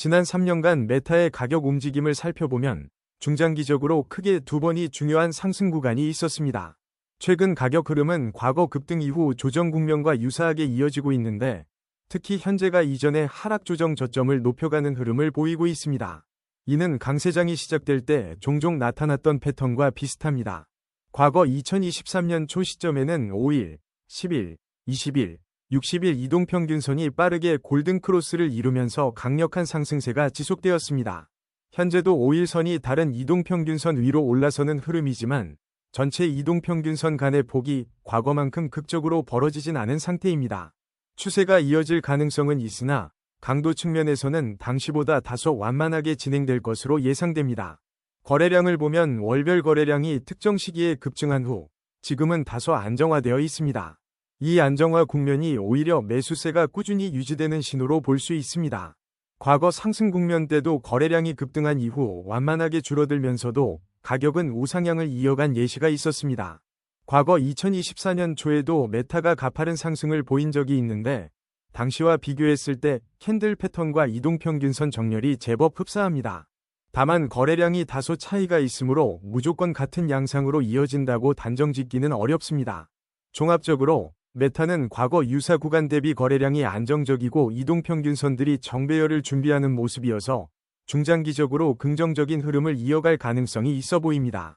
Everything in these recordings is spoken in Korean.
지난 3년간 메타의 가격 움직임을 살펴보면 중장기적으로 크게 두 번이 중요한 상승 구간이 있었습니다. 최근 가격 흐름은 과거 급등 이후 조정 국면과 유사하게 이어지고 있는데 특히 현재가 이전의 하락 조정 저점을 높여가는 흐름을 보이고 있습니다. 이는 강세장이 시작될 때 종종 나타났던 패턴과 비슷합니다. 과거 2023년 초 시점에는 5일, 10일, 20일, 60일 이동평균선이 빠르게 골든크로스를 이루면서 강력한 상승세가 지속되었습니다. 현재도 5일선이 다른 이동평균선 위로 올라서는 흐름이지만 전체 이동평균선 간의 폭이 과거만큼 극적으로 벌어지진 않은 상태입니다. 추세가 이어질 가능성은 있으나 강도 측면에서는 당시보다 다소 완만하게 진행될 것으로 예상됩니다. 거래량을 보면 월별 거래량이 특정 시기에 급증한 후 지금은 다소 안정화되어 있습니다. 이 안정화 국면이 오히려 매수세가 꾸준히 유지되는 신호로 볼 수 있습니다. 과거 상승 국면 때도 거래량이 급등한 이후 완만하게 줄어들면서도 가격은 우상향을 이어간 예시가 있었습니다. 과거 2024년 초에도 메타가 가파른 상승을 보인 적이 있는데 당시와 비교했을 때 캔들 패턴과 이동평균선 정렬이 제법 흡사합니다. 다만 거래량이 다소 차이가 있으므로 무조건 같은 양상으로 이어진다고 단정 짓기는 어렵습니다. 종합적으로 메타는 과거 유사 구간 대비 거래량이 안정적이고 이동평균선들이 정배열을 준비하는 모습이어서 중장기적으로 긍정적인 흐름을 이어갈 가능성이 있어 보입니다.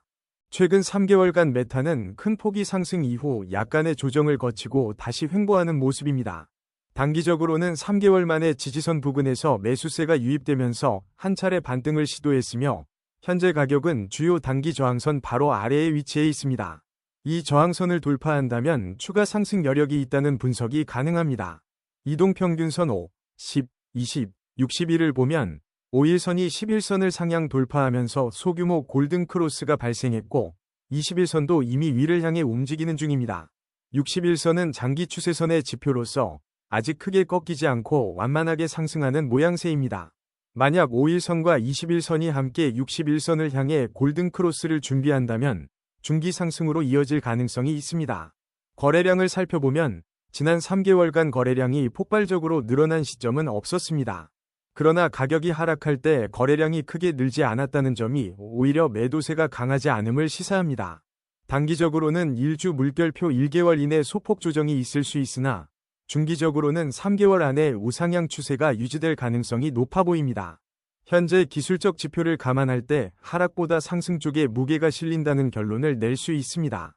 최근 3개월간 메타는 큰 폭이 상승 이후 약간의 조정을 거치고 다시 횡보하는 모습입니다. 단기적으로는 3개월 만에 지지선 부근에서 매수세가 유입되면서 한 차례 반등을 시도했으며 현재 가격은 주요 단기 저항선 바로 아래에 위치해 있습니다. 이 저항선을 돌파한다면 추가 상승 여력이 있다는 분석이 가능합니다. 이동평균선 5, 10, 20, 61을 보면 5일선이 11선을 상향 돌파하면서 소규모 골든크로스가 발생했고 21선도 이미 위를 향해 움직이는 중입니다. 61선은 장기 추세선의 지표로서 아직 크게 꺾이지 않고 완만하게 상승하는 모양새입니다. 만약 5일선과 21선이 함께 61선을 향해 골든크로스를 준비한다면 중기 상승으로 이어질 가능성이 있습니다. 거래량을 살펴보면 지난 3개월간 거래량이 폭발적으로 늘어난 시점은 없었습니다. 그러나 가격이 하락할 때 거래량이 크게 늘지 않았다는 점이 오히려 매도세가 강하지 않음을 시사합니다. 단기적으로는 일주 물결표 1개월 이내 소폭 조정이 있을 수 있으나 중기적으로는 3개월 안에 우상향 추세가 유지될 가능성이 높아 보입니다. 현재 기술적 지표를 감안할 때 하락보다 상승 쪽에 무게가 실린다는 결론을 낼 수 있습니다.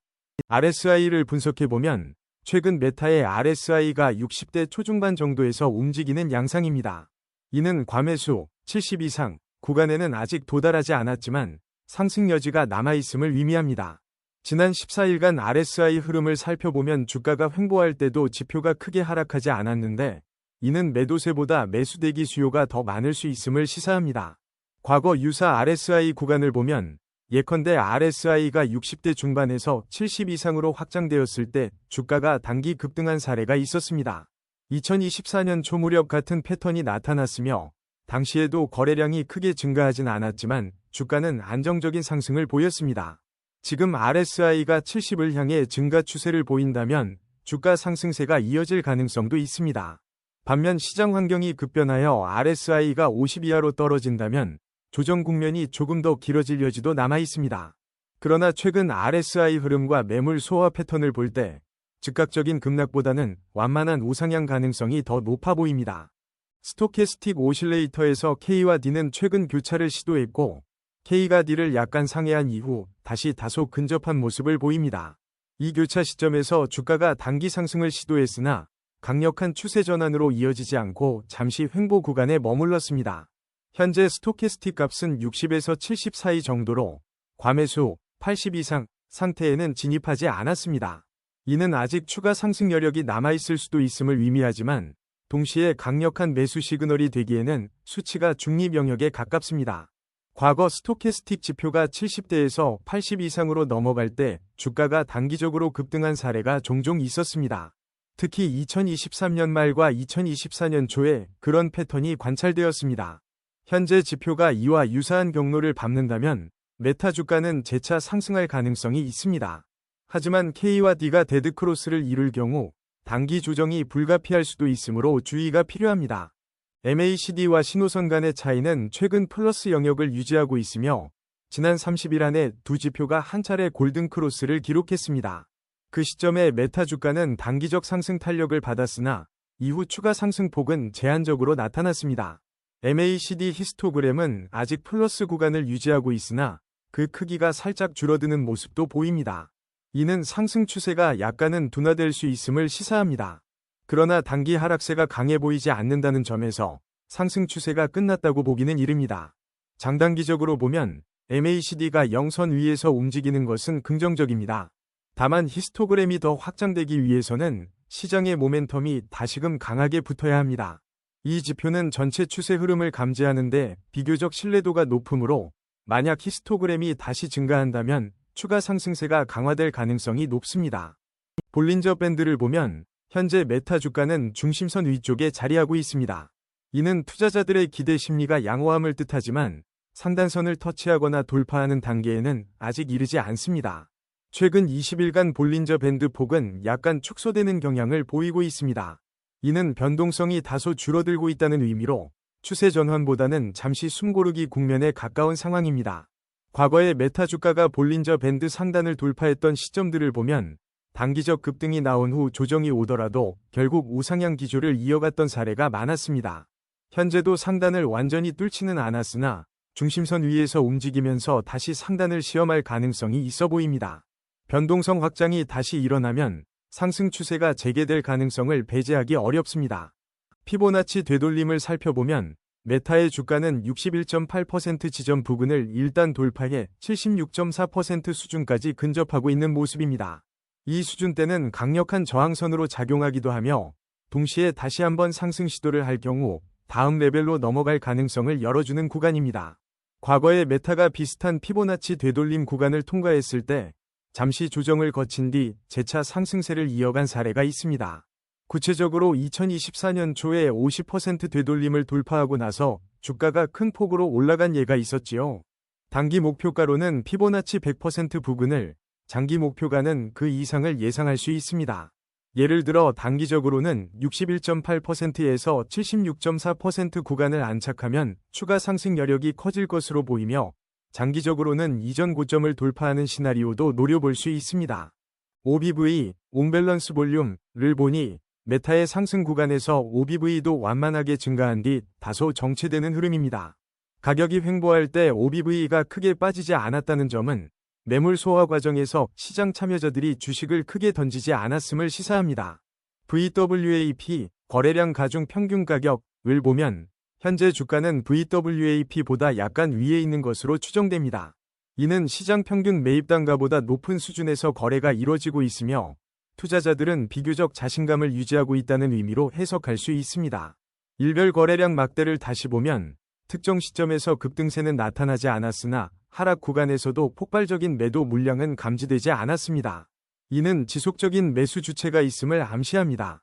RSI를 분석해보면 최근 메타의 RSI가 60대 초중반 정도에서 움직이는 양상입니다. 이는 과매수 70 이상 구간에는 아직 도달하지 않았지만 상승 여지가 남아있음을 의미합니다. 지난 14일간 RSI 흐름을 살펴보면 주가가 횡보할 때도 지표가 크게 하락하지 않았는데 이는 매도세보다 매수대기 수요가 더 많을 수 있음을 시사합니다. 과거 유사 RSI 구간을 보면 예컨대 RSI가 60대 중반에서 70 이상으로 확장되었을 때 주가가 단기 급등한 사례가 있었습니다. 2024년 초 무렵 같은 패턴이 나타났으며 당시에도 거래량이 크게 증가하진 않았지만 주가는 안정적인 상승을 보였습니다. 지금 RSI가 70을 향해 증가 추세를 보인다면 주가 상승세가 이어질 가능성도 있습니다. 반면 시장 환경이 급변하여 RSI가 50 이하로 떨어진다면 조정 국면이 조금 더 길어질 여지도 남아 있습니다. 그러나 최근 RSI 흐름과 매물 소화 패턴을 볼 때 즉각적인 급락보다는 완만한 우상향 가능성이 더 높아 보입니다. 스토캐스틱 오실레이터에서 K와 D는 최근 교차를 시도했고 K가 D를 약간 상회한 이후 다시 다소 근접한 모습을 보입니다. 이 교차 시점에서 주가가 단기 상승을 시도했으나 강력한 추세 전환으로 이어지지 않고 잠시 횡보 구간에 머물렀습니다. 현재 스토캐스틱 값은 60에서 70 사이 정도로 과매수 80 이상 상태에는 진입하지 않았습니다. 이는 아직 추가 상승 여력이 남아있을 수도 있음을 의미하지만 동시에 강력한 매수 시그널이 되기에는 수치가 중립 영역에 가깝습니다. 과거 스토캐스틱 지표가 70대에서 80 이상으로 넘어갈 때 주가가 단기적으로 급등한 사례가 종종 있었습니다. 특히 2023년 말과 2024년 초에 그런 패턴이 관찰되었습니다. 현재 지표가 이와 유사한 경로를 밟는다면 메타 주가는 재차 상승할 가능성이 있습니다. 하지만 K와 D가 데드크로스를 이룰 경우 단기 조정이 불가피할 수도 있으므로 주의가 필요합니다. MACD와 신호선 간의 차이는 최근 플러스 영역을 유지하고 있으며 지난 30일 안에 두 지표가 한 차례 골든 크로스를 기록했습니다. 그 시점에 메타 주가는 단기적 상승 탄력을 받았으나 이후 추가 상승폭은 제한적으로 나타났습니다. MACD 히스토그램은 아직 플러스 구간을 유지하고 있으나 그 크기가 살짝 줄어드는 모습도 보입니다. 이는 상승 추세가 약간은 둔화될 수 있음을 시사합니다. 그러나 단기 하락세가 강해 보이지 않는다는 점에서 상승 추세가 끝났다고 보기는 이릅니다. 장단기적으로 보면 MACD가 영선 위에서 움직이는 것은 긍정적입니다. 다만 히스토그램이 더 확장되기 위해서는 시장의 모멘텀이 다시금 강하게 붙어야 합니다. 이 지표는 전체 추세 흐름을 감지하는데 비교적 신뢰도가 높으므로 만약 히스토그램이 다시 증가한다면 추가 상승세가 강화될 가능성이 높습니다. 볼린저 밴드를 보면 현재 메타 주가는 중심선 위쪽에 자리하고 있습니다. 이는 투자자들의 기대 심리가 양호함을 뜻하지만 상단선을 터치하거나 돌파하는 단계에는 아직 이르지 않습니다. 최근 20일간 볼린저 밴드 폭은 약간 축소되는 경향을 보이고 있습니다. 이는 변동성이 다소 줄어들고 있다는 의미로 추세 전환보다는 잠시 숨고르기 국면에 가까운 상황입니다. 과거에 메타 주가가 볼린저 밴드 상단을 돌파했던 시점들을 보면 단기적 급등이 나온 후 조정이 오더라도 결국 우상향 기조를 이어갔던 사례가 많았습니다. 현재도 상단을 완전히 뚫지는 않았으나 중심선 위에서 움직이면서 다시 상단을 시험할 가능성이 있어 보입니다. 변동성 확장이 다시 일어나면 상승 추세가 재개될 가능성을 배제하기 어렵습니다. 피보나치 되돌림을 살펴보면 메타의 주가는 61.8% 지점 부근을 일단 돌파해 76.4% 수준까지 근접하고 있는 모습입니다. 이 수준대는 강력한 저항선으로 작용하기도 하며 동시에 다시 한번 상승 시도를 할 경우 다음 레벨로 넘어갈 가능성을 열어주는 구간입니다. 과거에 메타가 비슷한 피보나치 되돌림 구간을 통과했을 때 잠시 조정을 거친 뒤 재차 상승세를 이어간 사례가 있습니다. 구체적으로 2024년 초에 50% 되돌림을 돌파하고 나서 주가가 큰 폭으로 올라간 예가 있었지요. 단기 목표가로는 피보나치 100% 부근을, 장기 목표가는 그 이상을 예상할 수 있습니다. 예를 들어 단기적으로는 61.8%에서 76.4% 구간을 안착하면 추가 상승 여력이 커질 것으로 보이며 장기적으로는 이전 고점을 돌파하는 시나리오도 노려볼 수 있습니다. OBV, 온밸런스 볼륨을 보니 메타의 상승 구간에서 OBV도 완만하게 증가한 뒤 다소 정체되는 흐름입니다. 가격이 횡보할 때 OBV가 크게 빠지지 않았다는 점은 매물 소화 과정에서 시장 참여자들이 주식을 크게 던지지 않았음을 시사합니다. VWAP, 거래량 가중 평균 가격을 보면 현재 주가는 VWAP보다 약간 위에 있는 것으로 추정됩니다. 이는 시장 평균 매입 단가보다 높은 수준에서 거래가 이뤄지고 있으며 투자자들은 비교적 자신감을 유지하고 있다는 의미로 해석할 수 있습니다. 일별 거래량 막대를 다시 보면 특정 시점에서 급등세는 나타나지 않았으나 하락 구간에서도 폭발적인 매도 물량은 감지되지 않았습니다. 이는 지속적인 매수 주체가 있음을 암시합니다.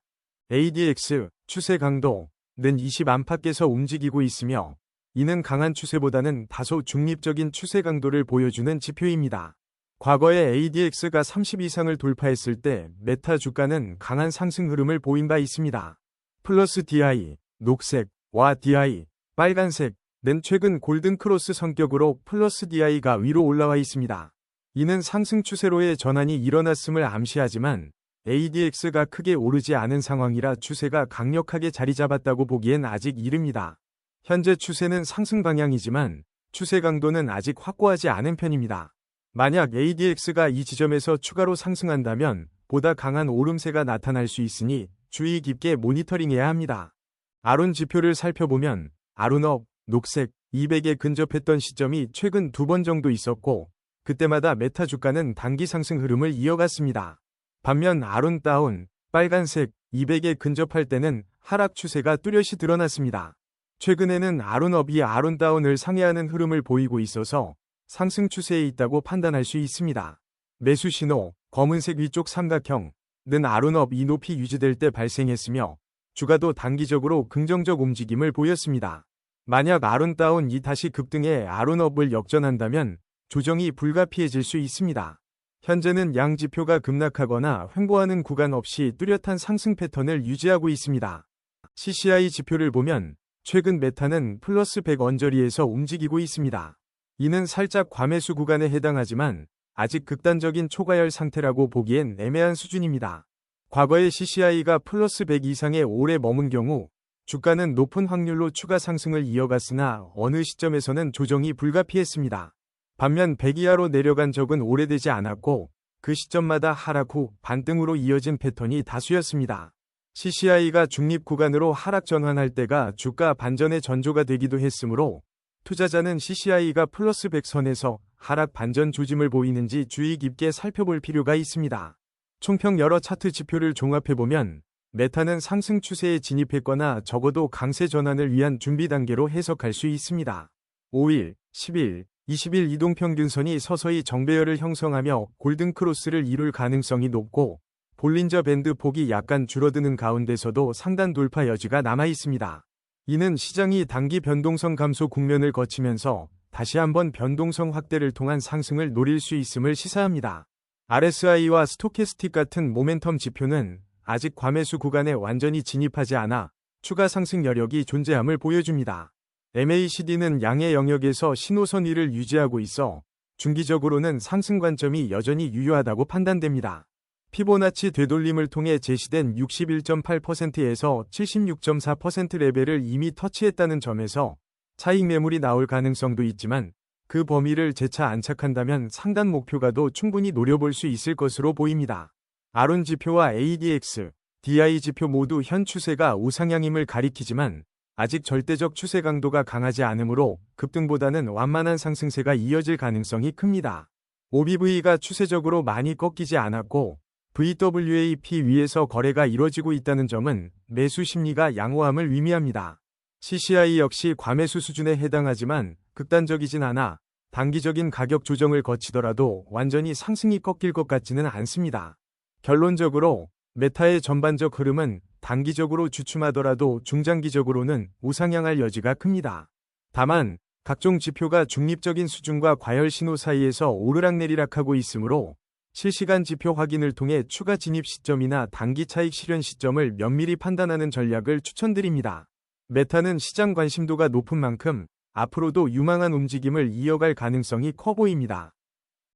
ADX 추세 강도 는 20 안팎에서 움직이고 있으며 이는 강한 추세보다는 다소 중립적인 추세 강도를 보여주는 지표입니다. 과거에 ADX가 30 이상을 돌파했을 때 메타 주가는 강한 상승 흐름을 보인 바 있습니다. 플러스 DI, 녹색, 와 DI, 빨간색, 는 최근 골든 크로스 성격으로 플러스 DI가 위로 올라와 있습니다. 이는 상승 추세로의 전환이 일어났음을 암시하지만 ADX가 크게 오르지 않은 상황이라 추세가 강력하게 자리 잡았다고 보기엔 아직 이릅니다. 현재 추세는 상승 방향이지만 추세 강도는 아직 확고하지 않은 편입니다. 만약 ADX가 이 지점에서 추가로 상승한다면 보다 강한 오름세가 나타날 수 있으니 주의 깊게 모니터링해야 합니다. 아론 지표를 살펴보면 아론업, 녹색, 200에 근접했던 시점이 최근 두 번 정도 있었고 그때마다 메타 주가는 단기 상승 흐름을 이어갔습니다. 반면 아론 다운, 빨간색, 200에 근접할 때는 하락 추세가 뚜렷이 드러났습니다. 최근에는 아론업이 아론 다운을 상회하는 흐름을 보이고 있어서 상승 추세에 있다고 판단할 수 있습니다. 매수 신호, 검은색 위쪽 삼각형, 는 아론업 이 높이 유지될 때 발생했으며 주가도 단기적으로 긍정적 움직임을 보였습니다. 만약 아론다운 이 다시 급등해 아론업을 역전한다면 조정이 불가피해질 수 있습니다. 현재는 양 지표가 급락하거나 횡보하는 구간 없이 뚜렷한 상승 패턴을 유지하고 있습니다. CCI 지표를 보면 최근 메타는 플러스 100 언저리에서 움직이고 있습니다. 이는 살짝 과매수 구간에 해당하지만 아직 극단적인 초과열 상태라고 보기엔 애매한 수준입니다. 과거의 CCI가 플러스 100 이상에 오래 머문 경우 주가는 높은 확률로 추가 상승을 이어갔으나 어느 시점에서는 조정이 불가피했습니다. 반면 100 이하로 내려간 적은 오래되지 않았고 그 시점마다 하락 후 반등으로 이어진 패턴이 다수였습니다. CCI가 중립 구간으로 하락 전환할 때가 주가 반전의 전조가 되기도 했으므로 투자자는 CCI가 플러스 100선에서 하락 반전 조짐을 보이는지 주의 깊게 살펴볼 필요가 있습니다. 총평 여러 차트 지표를 종합해보면 메타는 상승 추세에 진입했거나 적어도 강세 전환을 위한 준비 단계로 해석할 수 있습니다. 5일, 10일, 20일 이동평균선이 서서히 정배열을 형성하며 골든크로스를 이룰 가능성이 높고 볼린저 밴드 폭이 약간 줄어드는 가운데서도 상단 돌파 여지가 남아 있습니다. 이는 시장이 단기 변동성 감소 국면을 거치면서 다시 한번 변동성 확대를 통한 상승을 노릴 수 있음을 시사합니다. RSI와 스토캐스틱 같은 모멘텀 지표는 아직 과매수 구간에 완전히 진입하지 않아 추가 상승 여력이 존재함을 보여줍니다. MACD는 양의 영역에서 신호선 위를 유지하고 있어 중기적으로는 상승 관점이 여전히 유효하다고 판단됩니다. 피보나치 되돌림을 통해 제시된 61.8%에서 76.4% 레벨을 이미 터치했다는 점에서 차익 매물이 나올 가능성도 있지만 그 범위를 재차 안착한다면 상단 목표가도 충분히 노려볼 수 있을 것으로 보입니다. 아론 지표와 ADX, DI 지표 모두 현 추세가 우상향임을 가리키지만 아직 절대적 추세 강도가 강하지 않으므로 급등보다는 완만한 상승세가 이어질 가능성이 큽니다. OBV가 추세적으로 많이 꺾이지 않았고 VWAP 위에서 거래가 이뤄지고 있다는 점은 매수 심리가 양호함을 의미합니다. CCI 역시 과매수 수준에 해당하지만 극단적이진 않아 단기적인 가격 조정을 거치더라도 완전히 상승이 꺾일 것 같지는 않습니다. 결론적으로 메타의 전반적 흐름은 단기적으로 주춤하더라도 중장기적으로는 우상향할 여지가 큽니다. 다만 각종 지표가 중립적인 수준과 과열 신호 사이에서 오르락내리락하고 있으므로 실시간 지표 확인을 통해 추가 진입 시점이나 단기 차익 실현 시점을 면밀히 판단하는 전략을 추천드립니다. 메타는 시장 관심도가 높은 만큼 앞으로도 유망한 움직임을 이어갈 가능성이 커 보입니다.